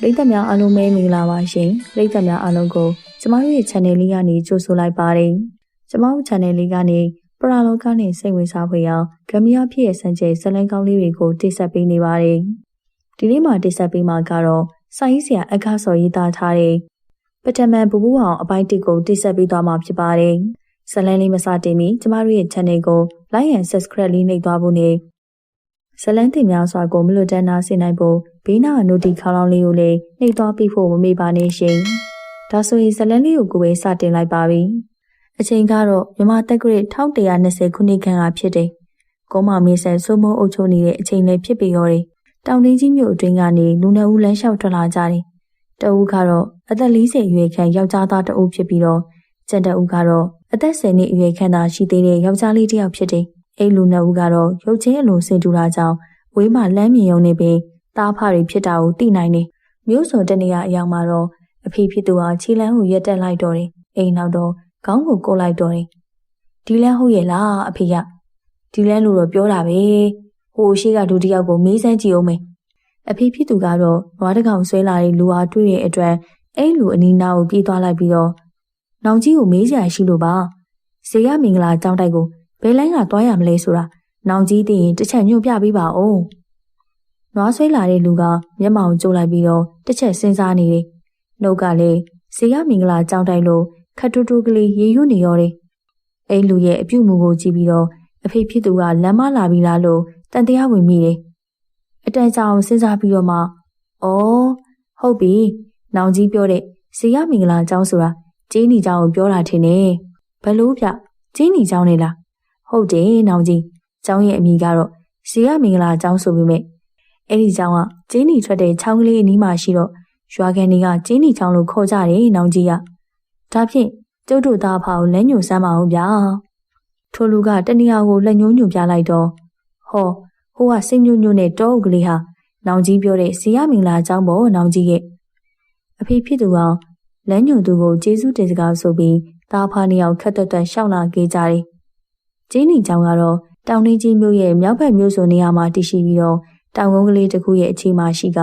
ပရိသတ်များအားလုံးပဲမင်္ဂလာပါရှင်ပရိသတ်များအားလုံးကိုကျမတို့ရဲ့ channel လေးကနေကြိုဆိုလိုက်ပါတယ်ကျမတို့ channel လေးကနေပရာလောကနဲ့စိတ်ဝင်စားဖွယ်ရာဂမီယာဖြစ်ရဲ့စံချိန်ဇလန်းကောင်းလေးတွေကိုတင်ဆက်ပေးနေပါတယ်ဒီနေ့မှာတင်ဆက်ပေးမှာကတော့စာရေးဆရာအခါစော်ရေးသားထားတဲ့ပထမဘူဘူးအောင်အပိုင်းတစ်ကိုတင်ဆက်ပေးသွားမှာဖြစ်ပါတယ်ဇလန်းလေးမစတင်မီကျမတို့ရဲ့ channel ကို like and subscribe လေးနှိပ်သွားဖို့နဲ့ ဇလန်းတင်များစွာကိုမလွတ်တမ်းနာဆင်နိုင်ဖို့ဘေးနာနိုတီခေါင်းလောင်းလေးကိုလည်းနှိပ်သွားပြီးဖို့မမေ့ပါနဲ့ရှင်။ဒါဆိုရင်ဇလန်းလေးကိုကိုပဲစတင်လိုက်ပါပြီ။အချိန်ကတော့မြမတက်ကရစ်1120ခုနှစ်ခန့်ကဖြစ်တယ်။ကုန်းမမေးဆန်စိုးမိုးအုပ်ချုပ်နေတဲ့အချိန်လည်းဖြစ်ပြီးရောတယ်။တောင်တင်းကြီးမြို့အတွင်းကနေလူနှစ်ဦးလမ်းလျှောက်ထွက်လာကြတယ်။တဦးကတော့အသက်40အရွယ်ခန့်ယောက်ျားသားတဦးဖြစ်ပြီးတော့ကျန်တဦးကတော့အသက်10နှစ်အရွယ်ခန့်သာရှိသေးတဲ့ယောက်ျားလေးတစ်ယောက်ဖြစ်တယ်။ အဲ့လူနှစ်ဦးကတော့ရုပ်ချင်းအလိုစင်တူတာကြောင့်ဝေးမှလမ်းမြင်ရုံနဲ့ပင်သားဖတွေဖြစ်တာကိုသိနိုင်တယ်။မျိုးစုံတနေရအရောက်မှာတော့အဖေဖြစ်သူဟာခြေလမ်းကိုရက်တက်လိုက်တော့တယ်။အိမ်နောက်တော့ခေါင်းကိုကိုလိုက်တော့တယ်။ဒီလမ်းဟုတ်ရဲ့လားအဖေကဒီလမ်းလို့တော့ပြောတာပဲ။ဟိုရှိကဒုတိယကိုမေးစမ်းကြည့်အောင်မယ်။အဖေဖြစ်သူကတော့နွားတကောင်ဆွဲလာတဲ့လူအားတွေ့ရဲ့အတွက်အဲ့လူအနီးနားကိုပြေးသွားလိုက်ပြီးတော့နောင်ကြီးကိုမေးစရာရှိလို့ပါ။ဇေယမင်္ဂလာကျောင်းတိုက်ကို ဘယ်လိုင်းကသွားရမလဲဆိုတာနောင်ကြီးသိရင်တစ်ချက်ညွှန်ပြပေးပါဦး။နွားဆွဲလာတဲ့လူကမျက်မှောင်ကျိုးလိုက်ပြီးတော့တစ်ချက်စဉ်းစားနေတယ်။နှုတ်ကလည်းဇေယမင်္ဂလာကြောင်းတိုက်လို့ခတ်တူတူကလေးရေရွတ်နေရောတယ်။အဲ့လူရဲ့အပြုတ်မှုကိုကြည့်ပြီးတော့အဖေဖြစ်သူကလမ်းမလာပြီးလားလို့တန်တရားဝင်မိတယ်။အတန်ကြာအောင်စဉ်းစားပြီးတော့မှအော်ဟုတ်ပြီ။နောင်ကြီးပြောတဲ့ဇေယမင်္ဂလာကျောင်းဆိုတာကျင်းနီကျောင်းကိုပြောတာထင်တယ်။ဘလို့ဗျကျင်းနီကျောင်းနေလား။ ဟုတ်တယ်နောင်ကြီးကျောင်းရဲ့အမည်ကတော့ဇေယမင်္ဂလာကျောင်းဆိုပေမဲ့အဲ့ဒီကျောင်းကကျင်းနီထွက်တဲ့ချောင်းကလေးအနီးမှာရှိတော့ရွာကန်တွေကကျင်းနီကျောင်းလို့ခေါ်ကြတယ်နောင်ကြီးကဒါဖြင့်ကျုပ်တို့သားဖာကိုလက်ညှိုးစမ်းပါအောင်ဗျာထိုလူကတဏှာကိုလက်ညှိုးညွှန်ပြလိုက်တော့ဟောဟိုကစိတ်ညွှန်ညွှန်နဲ့တောအုပ်ကလေးဟာနောင်ကြီးပြောတဲ့ဇေယမင်္ဂလာကျောင်းပေါ်နောင်ကြီးရဲ့အဖေဖြစ်သူကလမ်းညွှန်သူကိုကျေးဇူးတင်စကားဆိုပြီးသားဖာနှစ်ယောက်ခက်တွတ်တွတ်ရှောက်လာခဲ့ကြတယ် ကျင်းနီကျောင်းကတော့တောင်နှင်းကြီးမြို့ရဲ့မြောက်ဘက်မြို့ဆိုနေရာမှာတည်ရှိပြီးတော့တောင်ကုန်းကလေးတစ်ခုရဲ့အခြေမှာရှိက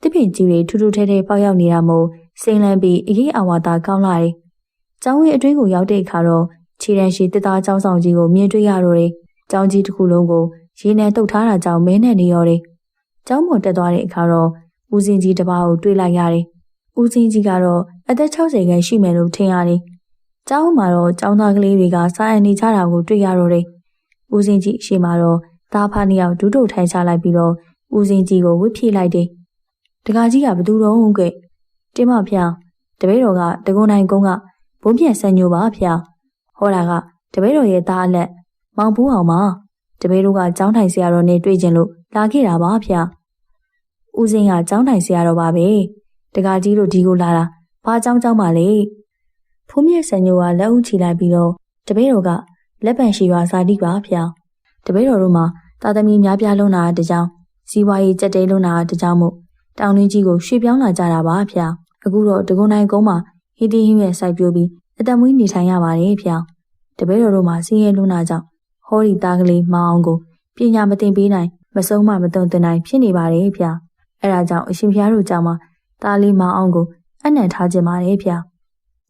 တစ်ပင်ကြီးတွေထူးထူးထဲထဲပေါက်ရောက်နေတာမို့စိန်လန်းပြီးအရေးအဝါသာကောင်းလာတယ်။ကျောင်းရဲ့အတွင်းကိုရောက်တဲ့အခါတော့ခြေတန်းရှိတစ်သားကျောင်းဆောင်ကြီးကိုမြင်တွေ့ရတော့တယ်။ကျောင်းကြီးတစ်ခုလုံးကိုရေနံတုတ်ထားတာကြောင့်မဲနဲ့နေရောတယ်။ကျောင်းပေါ်တက်သွားတဲ့အခါတော့ဦးစင်းကြီးတစ်ပါးကိုတွေ့လိုက်ရတယ်။ဦးစင်းကြီးကတော့အသက်60ခန်းရှိမယ်လို့ထင်ရတယ်။ ကျောင်းမှာတော့ကျောင်းသားကလေးတွေကစားအပ်နေကြတာကိုတွေ့ရတော့တယ်။ဦးစင်ကြီးရှေ့မှာတော့သားဖားနှစ်ယောက်ဒူးတို့ထိုင်ချလိုက်ပြီးတော့ဦးစင်ကြီးကိုဝှက်ဖြေးလိုက်တယ်။တကာကြီးကဘသူတော်ဟုတ်ကဲ့။တင်မဖျောင်းတပည့်တော်ကတကုံနိုင်ကုန်းကဘုံပြန်ဆန်ညိုပါဖျောင်းဟောတာကတပည့်တော်ရဲ့သားအလက်မောင်ဘူးအောင်ပါတပည့်တို့ကကျောင်းထိုင်ဆရာတော်နဲ့တွေ့ချင်းလို့လာခဲ့တာပါဖျောင်းဦးစင်ကကျောင်းထိုင်ဆရာတော်ပါပဲ။တကာကြီးတို့ဒီကိုလာတာဘာကြောင်းကြောင်းပါလဲ ဖုံးမြက်ဆန်ညိုကလက်ဦးချီလိုက်ပြီးတော့တပည့်တော်ကလက်ပံရှိရွာစာတိပါဖျား။တပည့်တော်တို့မှာတာသမီများပြားလုံးတာတကြောင်စီးပွားရေးကြက်တဲလုံးတာတကြောင်မို့တောင်ရင်းကြီးကိုရွှေ့ပြောင်းလာကြတာပါဖျားအခုတော့တကုန်းနိုင်ကုန်းမှာဟီတီဟင်းရဲ့စိုက်ပျိုးပြီးအသက်မွေးနေထိုင်ရပါတယ်ဖျားတပည့်တော်တို့မှာစင်းရဲလုံးတာကြောင့်ဟောဒီသားကလေးမအောင်ကိုပညာမသင်ပေးနိုင်မဆုံးမမသွန်သင်နိုင်ဖြစ်နေပါတယ်ဖျားအဲဒါကြောင့်အရှင်ဖျားတို့ကြောင့်မှသားလေးမအောင်ကိုအနံ့ထားခြင်းပါတယ်ဖျား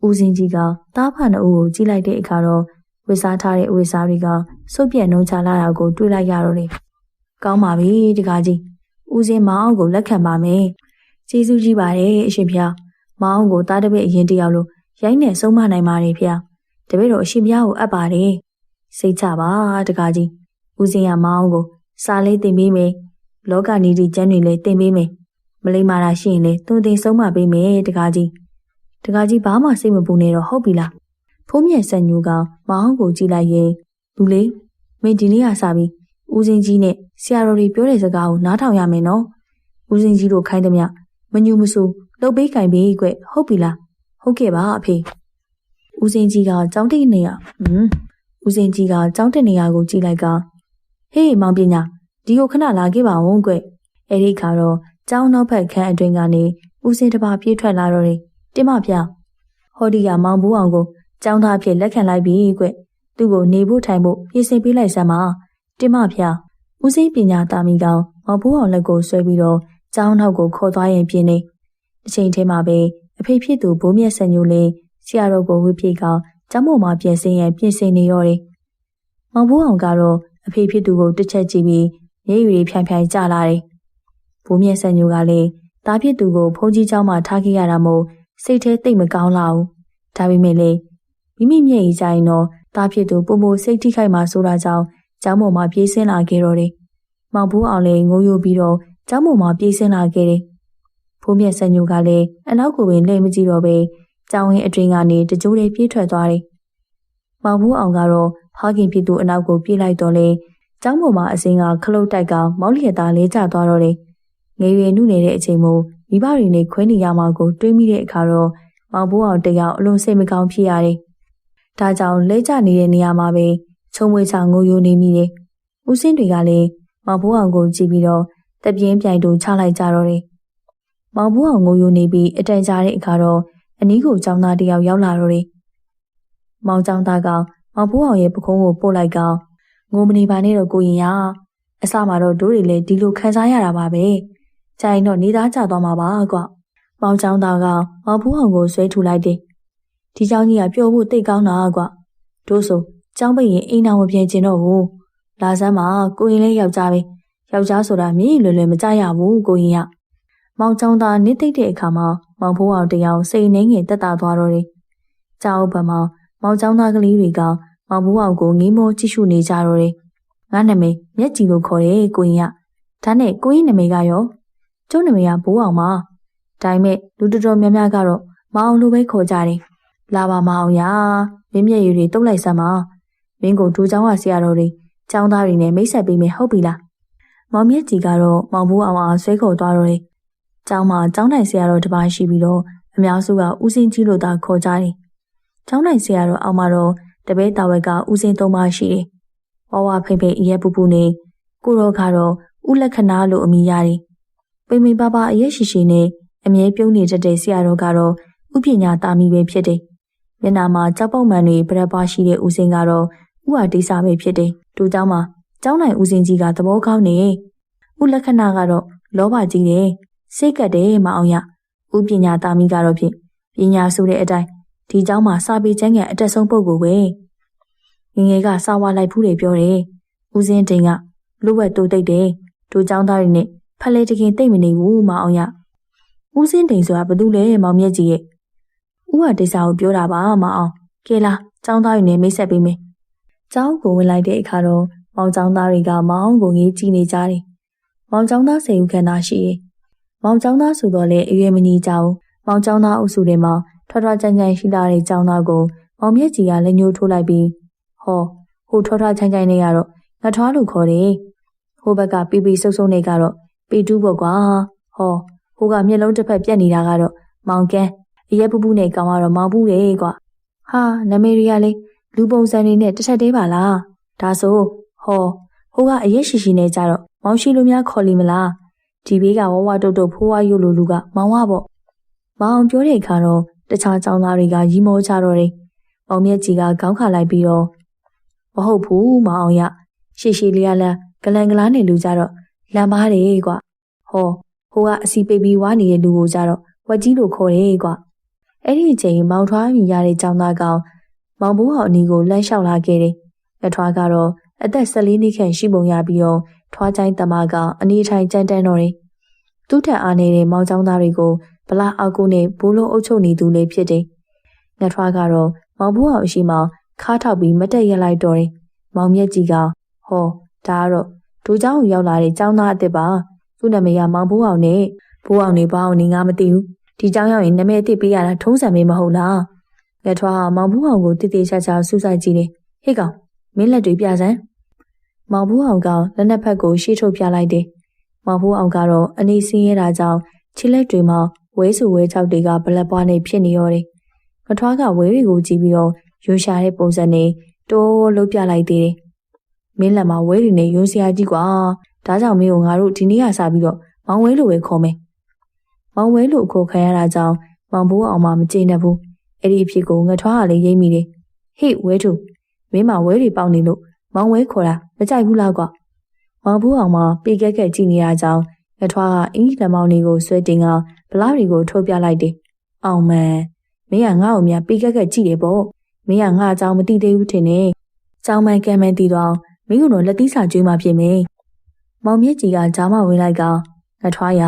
ဦးစင်းကြီးကသားဖနှစ်ဦးကိုကြည့်လိုက်တဲ့အခါတော့ဝေစားထားတဲ့အဝေစားတွေကစုပ်ပြက်နှုံချလာတာကိုတွေ့လိုက်ရတော့တယ်။ကောင်းပါပြီတကားကြီး။ဦးစင်းမောင်ကိုလက်ခံပါမယ်။ကျေးဇူးကြီးပါတယ်အရှင်ဖျား။မောင်ကိုတားတပည့်အရင်တယောက်လိုရိုင်းနဲ့ဆုံးမနိုင်ပါတယ်ဖျား။တပည့်တော်အရှင်ဖျားကိုအပ်ပါတယ်။စိတ်ချပါတကားကြီး။ဦးစင်းကမောင်ကိုစာလေးတင်ပေးမယ်။လောကနီဒီကျမ်းတွေလည်းတင်ပေးမယ်။မလိမ္မာတာရှိရင်လည်းသူတင်ဆုံးမပေးမယ်တကားကြီး။ တကားကြီးဘာမှစိတ်မပူနဲ့တော့ဟုတ်ပြီလား။ဖုံးမြက်ဆက်ညူကမောင်ကိုကြည့်လိုက်ရင်လူလေးမင်းဒီနေ့ကစပြီးဦးစင်းကြီးနဲ့ဆရာတော်တွေပြောတဲ့စကားကိုနားထောင်ရမယ်နော်ဦးစင်းကြီးတို့ခိုင်းသမျှမညူမဆူလှုပ်ပေးကင်ပေးကွဟုတ်ပြီလားဟုတ်ကဲ့ပါအဖေဦးစင်းကြီးကကြောင်းတိတ်နေရဟွန်းဦးစင်းကြီးကကြောင်းတက်နေရကိုကြည့်လိုက်ကဟေးမောင်ပညာဒီကိုခဏလာခဲ့ပါဦးကွအဲ့ဒီခါတော့ကျောင်းနောက်ဖက်ခန်းအတွင်းကနေဦးစင်းတစ်ပါးပြေးထွက်လာတော့တယ် တင်မပြဟောဒီကမောင်ဘူးအောင်ကိုကျောင်းသားဖြစ်လက်ခံလိုက်ပြီကွသူ့ကိုနေဖို့ထိုင်ဖို့ပြင်ဆင်ပေးလိုက်စမ်းပါတင်မဖျားဦးစိပညာတာမီကောင်မောင်ဘူးအောင်လက်ကိုဆွဲပြီးတော့ကျောင်းနောက်ကိုခေါ်သွားရင်ပြင်းနေ တစ်ချိန်တည်းမှာပဲအဖေဖြစ်သူဘိုးမြတ်ဆန်ညိုလေးဆရာတော်ကိုဝိပြေကောင်ကျောင်းပေါ်မှာပြင်ဆင်ရန်ပြင်ဆင်နေတော့တယ်။မောင်ဘိုးအောင်ကတော့အဖေဖြစ်သူကိုတစ်ချက်ကြည့်ပြီးမျက်ရည်တွေဖြန်ဖြန်ကျလာတယ်။ဘိုးမြတ်ဆန်ညိုကလည်းတားဖြစ်သူကိုဖုန်းကြီးเจ้าမှာထားခဲ့ရတာမို့ စိတ်ထဲတိတ်မကောင်းလာဘူး။ဒါပေမဲ့လေမိမိမျက်ရည်ကြရင်တော့တားဖြစ်သူပုံမစိတ်ထိခိုက်မှဆိုတာကြောင့်ကျောင်းပေါ်မှာပြေးဆင်းလာခဲ့တော့တယ်။မောင်ဘိုးအောင်လည်းငိုယိုပြီးတော့ကျောင်းပေါ်မှာပြေးဆင်းလာခဲ့တယ်။ဘိုးမြတ်ဆန်ညိုကလည်းအနောက်ကိုပင်လှည့်မကြည့်တော့ပဲကျောင်းဝင်းအတွင်ကနေတကြိုးလေးပြေးထွက်သွားတယ်။မောင်ဘိုးအောင်ကတော့ဖခင်ဖြစ်သူအနောက်ကိုပြေးလိုက်တော့လေကျောင်းပေါ်မှာအစင်းကခလုတ်တိုက်ကမောက်လျက်သားလဲကျသွားတော့တယ်။ငယ်ရွယ်နှုနေတဲ့အချိန်မို့ မိဘတွေနဲ့ခွဲနေရမှာကိုတွေးမိတဲ့အခါတော့မောင်ဘိုးအောင်တယောက်အလွန်စိတ်မကောင်းဖြစ်ရတယ်။ဒါကြောင့်လဲကျနေတဲ့နေရာမှာပဲချုံမွေချငိုယိုနေမိတယ်။ဦးစင်းတွေကလည်းမောင်ဘိုးအောင်ကိုကြည့်ပြီးတော့တပြင်းပြိုင်တူချလိုက်ကြတော့တယ်။မောင်ဘိုးအောင်ငိုယိုနေပြီးအတိုင်ကြတဲ့အခါတော့အနီးကိုចောင်းသားတယောက်ရောက်လာတော့တယ်။မောင်ចောင်းသားကမောင်ဘိုးအောင်ရဲ့ပခုံးကိုပို့လိုက်ကောင်ငိုမနေပါနဲ့တော့ကိုရင်ရအစမှာတော့တို့တွေလည်းဒီလိုခံစားရတာပါပဲ။ ကြိုင်တော့နေသားချသွားမှာပါကွ။မောင်ချောင်းသားကမောင်ဖူးအောင်ကိုဆွဲထူလိုက်တယ်။ဒီเจ้าကြီးကပျော်ဖို့တိတ်ကောင်းတာကွ။တို့ဆိုเจ้าပိတ်ရင်အိမ်တော်မပြင်ကျင်တော့ဘူး။လာစမ်းမှာကိုရင်လေးယောက်ျားပဲ။ယောက်ျားဆိုတာမြည်လွယ်လွယ်မကြရဘူးကိုရင်က။မောင်ချောင်းသားနေသိတဲ့အခါမှာမောင်ဖူးအောင်တယောက်စိတ်နှင်းငင်တက်တာသွားတော့တယ်။เจ้าဘမောင်မောင်ချောင်းသားကလေးတွေကမောင်ဖူးအောင်ကိုငေးမောကြည့်ရှုနေကြတော့တယ်။ငါနာမည်မျက်ကြည်လို့ခေါ်တယ်ကိုရင်က။ဒါနဲ့ကိုရင်နာမည်ကရော ကျုံနာမည်ကဘိုးအောင်ပါ။ဒါပေမဲ့လူတော်တော်များများကတော့မအောင်လိုပဲခေါ်ကြတယ်။လာပါမအောင်ရ။မင်းမျက်ရည်တွေတုတ်လိုက်စမ်းပါ။မင်းကိုဒူချောင်းကဆရာတော်တွေចောင်းသားတွေနဲ့မိတ်ဆက်ပေးမယ်ဟုတ်ပြီလား။မောင်မြက်ကြီးကတော့မောင်ဘိုးအောင်အောင်ဆွဲခေါ်သွားတော့တယ်။ကျောင်းမှာကျောင်းတိုင်ဆရာတော်တစ်ပါးရှိပြီးတော့အများစုကဦးစင်းကြီးလို့သာခေါ်ကြတယ်။ကျောင်းတိုင်ဆရာတော်အောက်မှာတော့တပည့်တော်ဝက်ကဦးစင်းသုံးပါးရှိတယ်။ဝဝဖိမ့်ဖိမ့်အရက်ပူပူနဲ့ကိုရောကတော့ဦးလက္ခဏာလို့အမည်ရတယ်။ ပိမ့်ပိမ့်ပါပါအရက်ရှိရှိနဲ့အမြဲပြုံးနေတတ်တဲ့ဆရာတော်ကတော့ဥပညာတာမီပဲဖြစ်တယ်။မျက်နာမှာကြောက်ပုတ်မှန်တွေပြရက်ပါရှိတဲ့ဦးစင်းကတော့ဥဟာတိစာပဲဖြစ်တယ်။တူเจ้าမှာကျောင်းနိုင်ဦးစင်းကြီးကသဘောကောင်းနေ။ဥလက္ခဏာကတော့လောဘကြီးတယ်။စိတ်ကက်တယ်မအောင်ရ။ဥပညာတာမီကတော့ဖြင့်ပညာဆိုတဲ့အတိုင်းဒီเจ้าမှာစာပေကျမ်းကန်အတက်ဆုံးပုဂ္ဂိုလ်ပဲ။ငငယ်ကစာဝါလိုက်ဖူးတယ်ပြောတယ်။ဦးစင်းတိန်ကလူ့ဝက်တိုးတိတ်တယ်။တို့เจ้าသားတွေနဲ့ ဖလဲတကင်တိတ်မနေဘူးမအောင်ရဦးစင်းတိန်ဆိုတာဘာလို့လဲမောင်မြတ်ကြီးရဲ့ဦးဟာဒိစာကိုပြောတာပါမအောင်ကဲလားចောင်းသားတွေနဲ့မိတ်ဆက်ပေးမယ်ចောင်းကိုဝင်လိုက်တဲ့အခါတော့မောင်ចောင်းသားတွေကမောင်ကိုငေးကြည့်နေကြတယ်မောင်ចောင်းသားစေဦးခန္ဓာရှိတယ်မောင်ចောင်းသားဆိုတော့လေအရွယ်မကြီးကြောင်မောင်ចောင်းသားအုပ်စုတွေမှာထွထွချမ်းချမ်းရှိတာတဲ့ចောင်းသားကိုမောင်မြတ်ကြီးကလက်ညှိုးထိုးလိုက်ပြီးဟောဟိုထွထွချမ်းချမ်းနေရတော့ငထွားလို့ခေါ်တယ်ဟိုဘက်ကပီပီဆုပ်ဆုပ်နေကတော့ ပီတူးပေါ့ကွာ။ဟောဟိုကမျက်လုံးတစ်ဖက်ပြက်နေတာကတော့မောင်ကန်းအရက်ပူပူနဲ့ကောင်ကတော့မောင်ဘူးလေကွာ။ဟာနမေရီယာလေးလူပုံစံတွေနဲ့တစ်ချက်တည်းပါလားဒါဆိုဟောဟိုကအရက်ရှိရှိနဲ့ကြတော့မောင်ရှိလူများခေါ်လိမလားဒီဘေးကဝဝတုတ်တုတ်ဖိုးဝါရုပ်လိုလူကမောင်ဝပေါ့မောင်ပြောတဲ့အခါတော့တခြားចောင်းသားတွေကရီမောကြတော့တယ်မောင်မြက်ကြီးကခေါင်းခါလိုက်ပြီးတော့မဟုတ်ဘူးမောင်အောင်ရရှေ့ရှေ့လေးရလန်းဂလန်ဂလားနေလူကြတော့ လမ်းပါတယ်ကွာဟောဟိုကအစီပိပြီးဝါနေတဲ့လူကိုကြတော့ဝက်ကြီးလို့ခေါ်တယ်ကွာအဲ့ဒီအချိန်မောင်ထွားမြင်ရတဲ့ចောင်းသားကောင်မောင်ဘိုးဟောင်အနီကိုလမ်းလျှောက်လာခဲ့တယ်။အထွားကတော့အသက်14နှစ်ခန့်ရှိပုံရပြီးတော့ထွားချိုင်းတမကအနီထိုင်ကြမ်းတမ်းတော့တယ်။သူ့ထက်အားနေတဲ့မောင်ချောင်းသားတွေကိုဗလာအောက်ကိုနဲ့ဘိုးလုံးအုပ်ချုပ်နေသူလေးဖြစ်တယ်။ငါထွားကတော့မောင်ဘိုးဟောင်ရှိမှခါထောက်ပြီးမတက်ရက်လိုက်တော့တယ်။မောင်မြက်ကြီးကဟောဒါကတော့ ဒိုးเจ้าရောက်လာတဲ့ចောင်းသားအစ်စ်ပါ။သူ့နာမည်ကမောင်ဘိုးဟောင်နဲ့ဘိုးအောင်နေဘောင်းနေငါမသိဘူး။ဒီเจ้าရောက်ရင်နာမည်အစ်စ်ပေးရတာထုံးစံမေးမဟုတ်လား။ငါထွားဟာမောင်ဘိုးဟောင်ကိုတည်တည်ချာချာစူးစိုက်ကြည့်တယ်။ဟေ့ကောင်မင်းလက်တွေပြစမ်းမောင်ဘူးအောင်ကလက်နက်ဖက်ကိုရှေ့ထုတ်ပြလိုက်တယ်။မောင်ဘူးအောင်ကတော့အနေစင်းရတာကြောင့်ခြေလက်တွေမှာဝဲဆူဝဲချောက်တွေကဘလက်ပွားနေဖြစ်နေရောတယ်။မထွားကဝဲတွေကိုကြည့်ပြီးတော့ရွှရှာတဲ့ပုံစံနဲ့တိုးလှုပ်ပြလိုက်သေးတယ်။ မင်းလက်မှာဝဲတွေနဲ့ရွှစရာကြီးကွာ။ဒါကြောင့်မင်းကိုငါတို့ဒီနေ့ကစပြီးတော့မောင်ဝဲလိုပဲခေါ်မယ်။မောင်ဝဲလိုခေါ်ခံရတာကြောင့်မောင်ဘူးအောင်မှမကျေနပ်ဘူး။အဲ့ဒီအဖြစ်ကိုငထွားကလည်းရိပ်မိတယ်။ဟေ့ဝဲထူမင်းမဝဲတွေပေါက်နေလို့မောင်ဝဲခေါ်တာမကြိုက်ဘူးလားကွာမောင်ဘူးအောင်မပေကက်ကက်ကြည့်နေရကြောင်းငငထွားကအင်္ဂလိပ်လက်မောင်းတွေကိုဆွဲတင်ကဗလာတွေကိုထုတ်ပြလိုက်တယ်။အောင်မန်မင်းကငါ့ကိုများပေးကက်ကက်ကြည့်တယ်ပေါ့။မင်းကငါအကြောင်းမသိသေးဘူးထင်နေ။ကြောင်မှန်ကံမှန်တည်တော့ မင်းကတော့လက်သီးစာကျွေးမှဖြစ်မယ်။မောင်မြင့်ကြီးကဂျာမဝင်လိုက်ကငထွားရ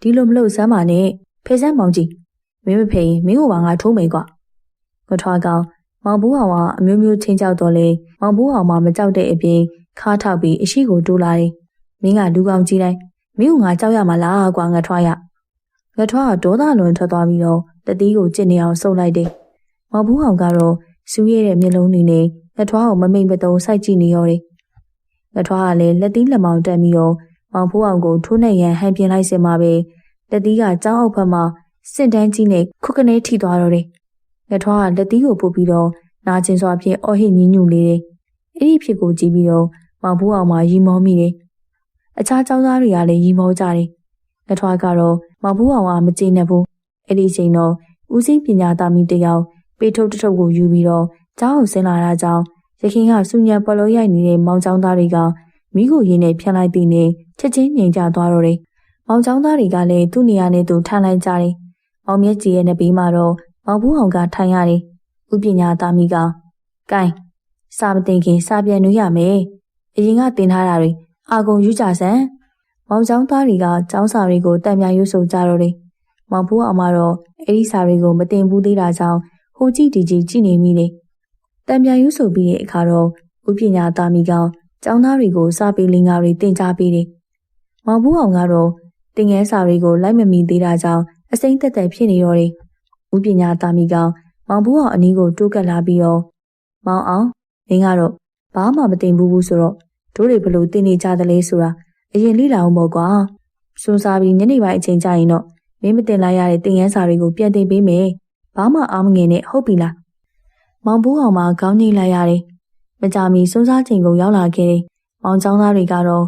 ဒီလိုမလို့စမ်းပါနဲ့ဖေစမ်းမောင်ကြီးမင်းမဖေမင်းကပါငါထိုးမယ်ကွာ။ငထွားကောင်မောင်ဘူးအောင်ကအမျိုးမျိုးချင်းကြောက်တော့လေမောင်ဘူးအောင်မှမကြောက်တဲ့အပြင်ခါထောက်ပြီးအရှိကိုတိုးလာတယ်။မင်းကလူကောင်ကြီးတိုင်းမင်းကငါကြောက်ရမှာလားကွာငထွားရငထွားကဒေါသလွန်ထွက်သွားပြီးတော့တတိကိုကြစ်နေအောင်ဆုပ်လိုက်တယ်။မောင်ဘူးအောင်ကတော့စူးရဲတဲ့မျက်လုံးတွေနဲ့ ငထွားကိုမမိတ်မတုံစိုက်ကြည့်နေရောတယ်။ငထွားကလည်းလက်သီးလက်မောင်းတက်ပြီးတော့မောင်ဘူးအောင်ကိုထိုးနှက်ရန်ဟန်ပြင်းလိုက်စင်မှာပဲလက်သီးကကြောင်းအောက်ဘက်မှာစင့်တန်းကြီးနဲ့ခုကနေထိသွားတော့တယ်။ငထွားကလက်သီးကိုပုတ်ပြီးတော့နာကျင်စွာဖြင့်အော်ဟစ်ညင်းညူနေတယ်။အဲ့ဒီဖြစ်ကိုကြည့်ပြီးတော့မောင်ဘူးအောင်မှရီမောမိတယ်။အခြားចောင်းသားတွေကလည်းရီမောကြတယ်။ငထွားကတော့မောင်ဘူးအောင်ကမကျေနပ်ဘူး။အဲ့ဒီချိန်တော့ဦးစိပညာသားမီတယောက်ပေထုတ်တထုပ်ကိုယူပြီးတော့ ကျောင်းကိုဆင်းလာတာကြောင့်ရခင်ကစူညံပေါ်လို့ရိုက်နေတဲ့မောင်ကျောင်းသားတွေကမိကိုရင်းနဲ့ဖြန်လိုက်သည်နဲ့ချက်ချင်းငြိမ်ကျသွားတော့တယ်။မောင်ကျောင်းသားတွေကလည်းသူ့နေရာနဲ့သူထိုင်လိုက်ကြတယ်။မောင်မြတ်ကြီးရဲ့နှပေးမှာတော့မောင်ဘူးအောင်ကထိုင်ရတယ်။ဥပညာသားမိက"ကိုင်းစာမတင်ခင်စာပြန်နှွေးရမယ်။အရင်ကတင်ထားတာတွေအာကုန်ယူကြစမ်း။မောင်ကျောင်းသားတွေကကျောင်းစာတွေကိုတံပြန်ရွတ်ဆိုကြတော့တယ်။မောင်ဘူးအောင်ကတော့အဲဒီစာတွေကိုမတင်ဘူးသေးတာကြောင့်ဟိုကြည့်ဒီကြည့်ကြည့်နေမိတယ်။ တံမြရွဆိုပြီးတဲ့အခါတော့ဥပညာသားမီကကျောင်းသားတွေကိုစာပေလင်္ကာတွေတင်ကြားပေးတယ်။မောင်ဘူးအောင်ကတော့တင်ငယ်စာတွေကိုလိုက်မမီသေးတာကြောင့်အစိမ့်သက်သက်ဖြစ်နေတော့တယ်။ဥပညာသားမီကမောင်ဘူးအောင်အနီးကိုတိုးကပ်လာပြီးတော့မောင်အောင်မင်းကတော့ဘာမှမတင်ဘူးဘူးဆိုတော့တို့တွေဘလို့တင်နေကြသလဲဆိုတာအရင်လေ့လာအောင်ပေါ့ကွာ။စွန်စားပြီးညနေပိုင်းအချိန်ကျရင်တော့မင်းမတင်လိုက်ရတဲ့တင်ငန်းစာတွေကိုပြန်တင်ပေးမယ်။ဘာမှအားမငယ်နဲ့ဟုတ်ပြီလား။ မောင်ဘူးအောင်မှခေါင်းညှိလိုက်ရတယ်။မကြမီစွန်စားချိန်ကိုရောက်လာခဲ့တယ်။မောင်ချောင်းသားတွေကတော့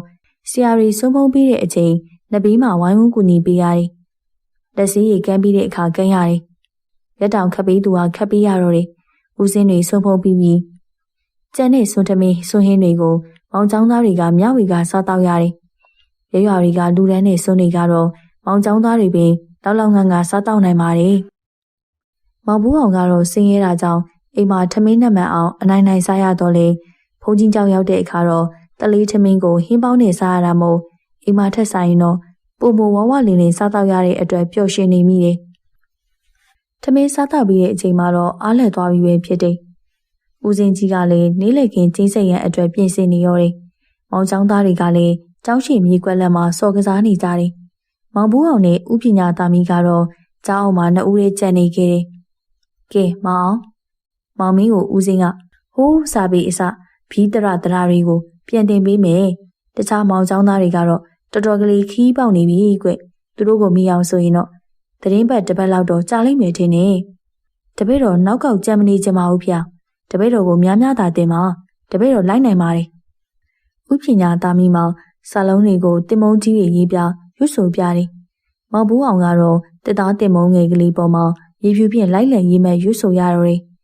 ဆရာရီစွန်ဖုံးပြီးတဲ့အချိန်နှစ်ဘေးမှာဝိုင်းဝန်းကူညီပေးရတယ်။လက်စည်းရီကမ်းပြီးတဲ့အခါကမ်းရတယ်။လက်တောင်ခပ်ပြီးသူဟာခပ်ပြီးရတော့တယ်။ဦးစင်းတွေစွန်ဖုံးပြီးပြီးကျန်တဲ့စွန်ထမင်းစွန်ဟင်းတွေကိုမောင်ချောင်းသားတွေကမြဝေကစားတောက်ရတယ်။ရရွာတွေကလူတန်းနဲ့စွန်တွေကတော့မောင်ချောင်းသားတွေပင်လောက်လောက်ငန်းငါစားတောက်နိုင်ပါတယ်။မောင်ဘူးအောင်ကတော့ဆင်းရဲတာကြောင့် အိမ်မှာထမင်းနဲ့မှန်အောင်အနိုင်နိုင်စားရတော့လေဖုန်ကြီးကြောင်ရောက်တဲ့အခါတော့တလေးထမင်းကိုဟင်းပေါင်းနဲ့စားရတာမို့အိမ်မှာထက်ဆိုင်တော့ပုံမဝဝလင်းလင်းစားတော့ရတဲ့အတွက်ပျော်ရွှင်နေမိတယ်။ထမင်းစားတော့ပြီးတဲ့အချိန်မှာတော့အားလည်သွားပြီပဲဖြစ်တယ်။ဦးစင်ကြီးကလည်းနေလေခင်ကျင်းစိတ်ရန်အတွက်ပြင်ဆင်နေရောတယ်။မောင်ချောင်းသားတွေကလည်းကျောင်းရှိမြေကွက်လက်မှာစော်ကစားနေကြတယ်။မောင်ဘူးအောင်နဲ့ဥပညာသားမီကတော့ကျောင်းအောင်မှာနှစ်ဦးလေးကြံနေခဲ့တယ်။ကဲမောင် မောင်မင်းကိုဦးစင်းကဟိုးစာပေအစဘီတရတရာတွေကိုပြန်တင်ပေးမယ်။တခြားမောင်ချောင်းသားတွေကတော့တော်တော်ကလေးခီးပေါက်နေပြီကွ။သူတို့ကိုမိအောင်ဆိုရင်တော့သတင်းပတ်တစ်ပတ်လောက်တော့ကြာလိမ့်မယ်ထင်နေ။တပည့်တော်နောက်ကောက်ကြံမနေကြပါဘူးဖေ။တပည့်တော်ကိုများများသာတင်ပါ။တပည့်တော်လိုက်နိုင်ပါတယ်။ဥပညာသားမိမောင်စာလုံးတွေကိုတင်မုံကြီးတွေရေးပြရွတ်ဆိုပြတယ်။မောင်ဘူးအောင်ကတော့တက်သားတင်မုံငယ်ကလေးပေါ်မှာရေဖြူဖြင့်လိုက်လံရေးမဲ့ရွတ်ဆိုရတော့တယ်။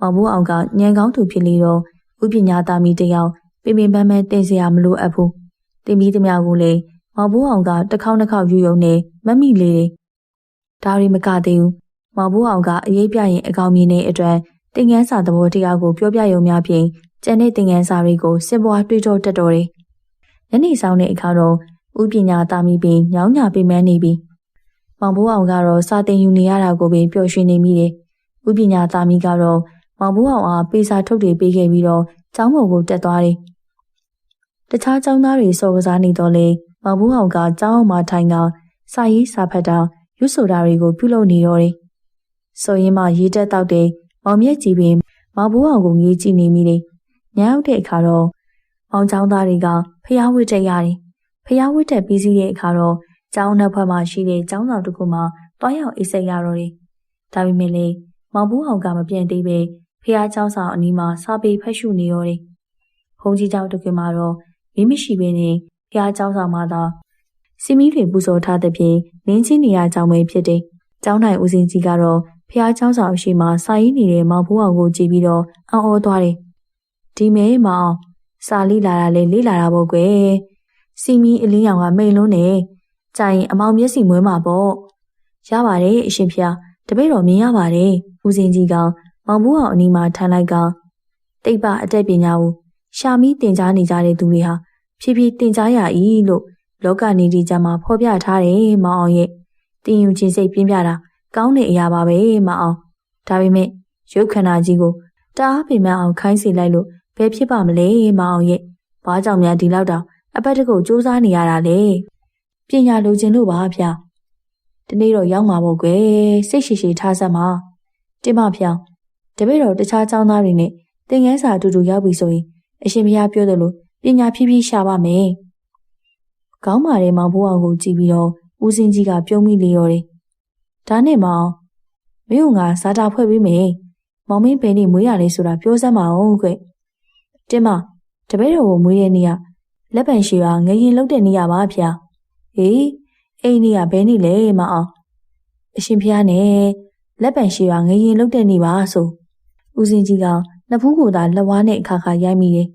မောင်ဘူးအောင်ကညံကောင်းသူဖြစ်လေတော့ဥပညာသားမိတယောက်ပင်ပင်ပန်းပန်းတင်စရာမလိုအပ်ဘူး။တင်ပြီးသမျှကိုလည်းမောင်ဘူးအောင်ကတစ်ခေါက်တစ်ခေါက်ယူယုံနဲ့မမိလေတယ်။ဒါရီမကသေးဘူး။မောင်ဘူးအောင်ကအရေးပြရင်အကောင်မြင်တဲ့အတွက်တင်ငန်းစာသဘောတရားကိုပြောပြရုံများဖြင့်ကျန်တဲ့တင်ငန်းစာတွေကိုစစ်ပွားတွေးကြောတက်တော်တယ်။ညနေဆောင်တဲ့အခါတော့ဥပညာတာမိပင်ညောင်းညာပင်မနေပြီ။မောင်ဘိုးအောင်ကတော့စာတင်ယူနေရတာကိုပင်ပျော်ရွှင်နေမိတယ်။ဥပညာတာမိကတော့ မောင်ဘိုးအောင်အားပေးစာထုတ်တွေပေးခဲ့ပြီးတော့ကျောင်းပေါ်ကိုတက်သွားတယ်။တခြားကျောင်းသားတွေစော်ကစားနေတော့လေမောင်ဘိုးအောင်ကကျောင်းအောင်မှာထိုင်ကစာရေးစာဖတ်တာရွတ်ဆိုတာတွေကိုပြုလုပ်နေတော့တယ်။ဆိုရင်မှရေးတက်တော့တဲ့မောင်မြက်ကြီးပင်မောင်ဘိုးအောင်ကိုငေးကြည့်နေမိတယ်။ညရောက်တဲ့အခါတော့မောင်ကျောင်းသားတွေကဖျားဝတ်တက်ရတယ်။ဖျားဝတ်တက်ပြီးစီးတဲ့အခါတော့ကျောင်းနောက်ဘက်မှာရှိတဲ့ကျောင်းဆောင်တစ်ခုမှာတွားရောက်အိတ်ဆက်ရတော့တယ်။ဒါပေမဲ့လေမောင်ဘိုးအောင်ကမပြန်သေးပဲ ဖျားကျောင်းဆောင်အနီးမှာစာပေဖတ်ရှုနေရောတယ်။ဘုံကြီးကျောင်းတစ်ခုမှာတော့မင်းမရှိဘဲနဲ့ဖျားကျောင်းဆောင်မှာသာစီမီတွေပူဇော်ထားတဲ့ပြင်နင်းချင်းနေရကြောင်းပဲဖြစ်တယ်။ကျောင်းနိုင်ဦးစင်ကြီးကတော့ဖျားကျောင်းဆောင်အရှိမှစာရေးနေတဲ့မောင်ဘိုးအောင်ကိုကြည့်ပြီးတော့အော်အော်သွားတယ်။ဒီမဲမောင်စာလိလာတာလေလိလာတာပေါ့ကွယ်။စီမီအလင်းရောင်ကမိန်လုံးနဲ့ကြာရင်အမောင်မျက်စိမွဲမှာပေါ့ရပါတယ်အရှင်ဖျားတပည့်တော်မြင်ရပါတယ်ဦးစင်ကြီးက မောင်ဘူးအောင်အနီးမှာထိုင်လိုက်ကတိတ်ပအတက်ပညာကိုရှာမီတင် जा နေကြတဲ့သူတွေဟာဖြည်းဖြည်းတင် जा ရ၏လို့လောကနေဒီကြမှာဖော်ပြထားတယ်မောင်အောင်ရဲ့တင်ယူခြင်းစိတ်ပြင်းပြတာကောင်းတဲ့အရာပါပဲမောင်အောင်ဒါပေမဲ့ရုပ်ခန္ဓာကြီးကိုတအားပင်မအောင်ခိုင်းစီလိုက်လို့ဘယ်ဖြစ်ပါမလဲမောင်အောင်ရဲ့ဘာကြောင့်များဒီလောက်တောင်အပတ်တကုတ်စူးစမ်းနေရတာလဲပညာလိုချင်လို့ပါဗျာဒီနေ့တော့ရောက်မှာပေါ့ကွယ်စိတ်ရှိရှိထားစမ်းပါတင်မဖေအောင် တပည့်တော်တခြားចောင်းသားတွေနဲ့သင်ငန်းစာအတူတူရောက်ပြီဆိုရင်အရှင်ဘုရားပြောသလိုပညာဖြည်းဖြည်းရှာပါမယ်ခေါင်းမာတဲ့မောင်ဘိုးအောင်ကိုကြည့်ပြီးတော့ဦးစင်းကြီးကပြုံးမိလေရော်တယ်ဒါနဲ့မောင်မင်းကငါဇာတာဖွဲ့ပေးမယ်မောင်မင်းဘယ်နေ့မွေးရလဲဆိုတာပြောစမ်းပါဦးကွတင်မတပည့်တော်ကိုမွေးတဲ့နေ့ကလက်ပံရှိပါငရင်လုတ်တဲ့နေရပါဗျာဟေးအိမ်နေရဘဲနေလဲမအောင်အရှင်ဖျားနဲ့လက်ပံရှိပါငရင်လုတ်တဲ့နေပါဆို ဦးစင်ကြီးကနှစ်ဖူးကိုသာလက်ဝါးနဲ့အခါခါရိုက်မိတယ်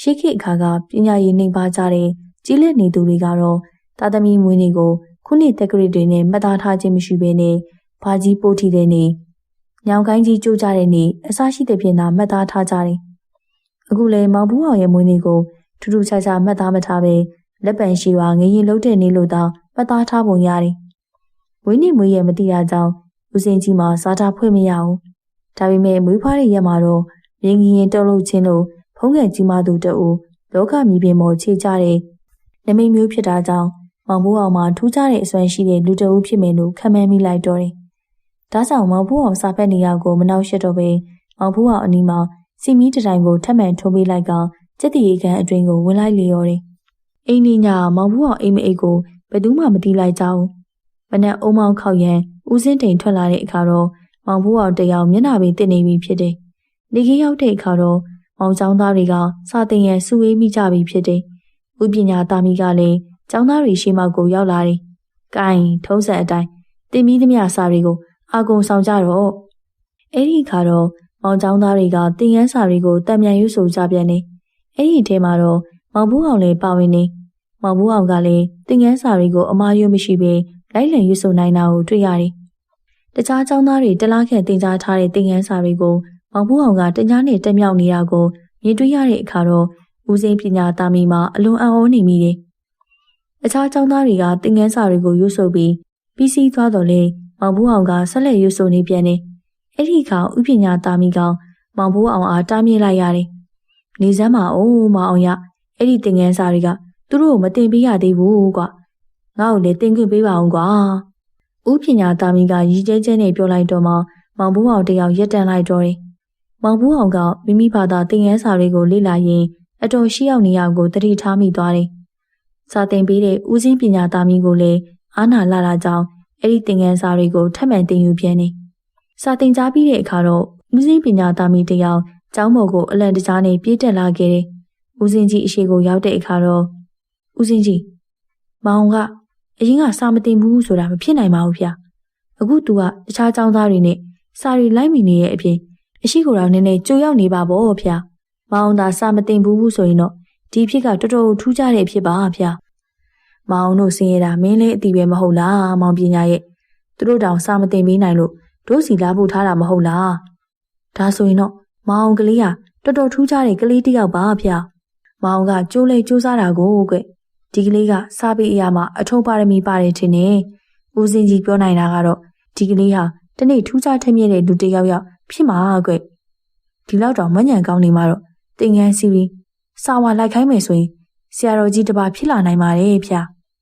ရှိခိအခါကပညာရည်နှိမ်ပါကြတဲ့ကြီးလက်နေသူတွေကတော့သာသမီမွေးနေ့ကိုခုနှစ်တက္ကရာတွေနဲ့မှတ်သားထားခြင်းမရှိဘဲနဲ့ဘာကြီးပိုးထီတဲ့နေ့ညောင်ကိုင်းကြီးကြိုးကြတဲ့နေ့အစရှိတဲ့ပြင်သာမှတ်သားထားကြတယ်အခုလေမောင်ဘူးအောင်ရဲ့မွေးနေ့ကိုထူးထူးခြားခြားမှတ်သားမထားပဲလက်ပံရှိပါငရင်လုံးတဲ့နေလို့သာမှတ်သားထားပုံရတယ်။မွေးနေ့မွေးရဲ့မတိရကြောင်းဦးစင်ကြီးမှာစားတာဖွဲ့မရအောင်။ ဒါပေမဲ့မွေးဖွားတဲ့ရက်မှာတော့မြင်းကြီးရင်တုံးလို့ချင်းလို့ဖုံးငယ်ကြီးမသူတအူလောကမြေပြင်ပေါ်ခြေကြတဲ့နမိတ်မျိုးဖြစ်တာကြောင့်မောင်ဘိုးအောင်မှာထူးခြားတဲ့အစွမ်းရှိတဲ့လူတအူဖြစ်မယ်လို့ခံမှန်းမိလိုက်တော့တယ်။ဒါကြောင့်မောင်ဘိုးအောင်စာဖက်နေရကိုမနှောက်ရှက်တော့ပဲမောင်ဘိုးအောင်အနီးမှာစီမီတိုင်ကိုထပ်မံထိုးပေးလိုက်ကစက်တီရေကန်အတွင်းကိုဝင်လိုက်လေရောတယ်။အိမ်နေညာမောင်ဘူးအောင်အိမ်မအိတ်ကိုဘယ်သူမှမတီးလိုက်ကြဘူး။မနက်အုံမောင်ခောက်ရန်ဦးစင်းတိန်ထွက်လာတဲ့အခါတော့ မောင်ဘူးအောင်တယောက်မျက်နှာပင်တစ်နေပြီဖြစ်တယ်။နေခင်းရောက်တဲ့အခါတော့မောင်ចောင်းသားတွေကစာတင်ရန်စုဝေးမိကြပြီဖြစ်တယ်။ဥပညာတာမီကလည်းចောင်းသားတွေရှိမှကိုရောက်လာတယ်။ကိုင်ထုံးစံအတိုင်းတင်ပြီးသမျှစာတွေကိုအာကုံဆောင်ကြတော့အဲ့ဒီအခါတော့မောင်ចောင်းသားတွေကတင်ရန်စာတွေကိုတံမြန်ရွဆိုကြပြန်တယ်အဲ့ဒီထဲမှာတော့မောင်ဘူးအောင်လည်းပါဝင်နေမောင်ဘူးအောင်ကလည်းတင်ငန်းစာတွေကိုအမားရွမရှိဘဲလိုက်လံရွဆိုနိုင်တာကိုတွေ့ရတယ်။ တခြားចောင်းသားတွေတလားခန့်တင် जा ထားတဲ့တင်ငန်းစာတွေကိုမောင်ဘူးအောင်ကတညာနဲ့တက်မြောက်နေတာကိုမြင်တွေ့ရတဲ့အခါတော့ဦးစိန်ပညာတာမီမှာအလွန်အံ့ဩနေမိတယ်။အခြားចောင်းသားတွေကတင်ငန်းစာတွေကိုရွဆိုပြီးပြီးစီးသွားတော့လေမောင်ဘူးအောင်ကဆက်လက်ရွဆိုနေပြန်တယ်။အဲ့ဒီအခါဥပညာတာမီကမောင်ဘူးအောင်အားတားမြစ်လိုက်ရတယ်။နေစမ်းပါအောင်မအောင်ရအဲ့ဒီတင်ငန်းစာတွေကသူတို့ကိုမတင်ပေးရသေးဘူးကွာငါ့ကိုလည်းတင်ခွင့်ပေးပါအောင်ကွာ ဥပညာတာမီကရည်ကျဲကျဲနဲ့ပြောလိုက်တော့မှမောင်ဘူးအောင်တယောက်ရက်တန်လိုက်တော့တယ်မောင်ဘူးအောင်ကမိမိဘာသာတင်ငန်းစာတွေကိုလေ့လာရင်းအတော်ရှိရောက်နေရကိုတတိထားမိသွားတယ်စာတင်ပေးတဲ့ဦးစင်းပညာတာမီကိုလည်းအာနာလာတာကြောင့်အဲ့ဒီတင်ငန်းစာတွေကိုထပ်မံတင်ယူပြန်နေစာတင်ကြားပြီးတဲ့အခါတော့ဦးစင်းပညာတာမီတယောက်ကျောင်းပေါ်ကိုအလံတကြားနဲ့ပြေးတက်လာခဲ့တယ်။ဦးစင်းကြီးအရှိကိုရောက်တဲ့အခါတော့ဦးစင်းကြီးမောင်က အရင်ကစာမတင်ဘူးဆိုတာမဖြစ်နိုင်ပါဘူးဗျာ။အခု तू ကတခြားကျောင်းသားတွေနဲ့စာရီလိုက်မိနေရဲ့အပြင်အရှိကိုတော့နည်းနည်းကြိုရောက်နေပါဗောဗျာ။မောင်သာစာမတင်ဘူးဆိုရင်တော့ဒီဖြစ်ကတော်တော်ထူးခြားတဲ့ဖြစ်ပါဗျာ။မောင်တို့ဆင်းရဲတာမင်းလည်းအတီးပဲမဟုတ်လားမောင်ပညာရဲ့သူတို့တောင်စာမတင်ပေးနိုင်လို့တို့စီလာဖို့ထားတာမဟုတ်လား။ဒါဆိုရင်တော့မောင်ကလေးကတော်တော်ထူးခြားတဲ့ကလေးတစ်ယောက်ပါဗျ။မောင်ကကြိုးလေကြိုးစားတာကိုကွ ဒီကလေးကစားပြီးအရာမှာအထုံးပါရမီပါတယ်ထင်တယ်။ဦးစင်ကြီးပြောနိုင်တာကတော့ဒီကလေးဟာတနေ့ထူးခြားထက်မြက်တဲ့လူတစ်ယောက်ယောက်ဖြစ်မှာကွဒီလောက်တော့မညံကောင်းနေမှာတော့တင်ငန်းစီပြီးစာဝါလိုက်ခိုင်းမယ်ဆိုရင်ဆရာတော်ကြီးတပါဖြစ်လာနိုင်ပါတယ်ဗျ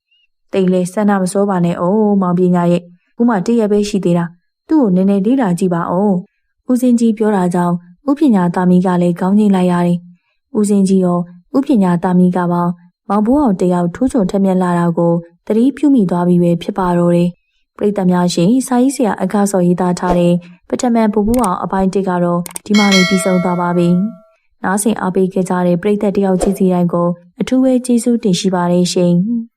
။တိတ်လဲစန္ဒမစိုးပါနဲ့အောင်မောင်ပညာရဲ့ဥမာတည့်ရပဲရှိသေးတာသူ့ကိုနည်းနည်းလေးလာကြည့်ပါအောင်။ဦးစင်ကြီးပြောတာကြောင့်ဥပညာတာမီကလည်းခေါင်းငိမ့်လိုက်ရတယ်။ဦးစင်ကြီးရောဥပညာတာမီကပေါင်း မောင်ဘိုးအောင်တယောက်ထူးချွန်ထက်မြက်လာတာကိုတတိပြုမိသွားပြီးပဲဖြစ်ပါတော့တယ်။ပရိသတ်များရှင်စာရေးဆရာအခါစော်ရေးသားထားတဲ့ပထမန်ပူပူအောင်အပိုင်းတစ်ကတော့ဒီမှာနေပြီးဆုံးသွားပါပြီ။နားဆင်အားပေးခဲ့ကြတဲ့ပရိသတ်တယောက်ချင်းစီတိုင်းကိုအထူးပဲကျေးဇူးတင်ရှိပါတယ်ရှင်။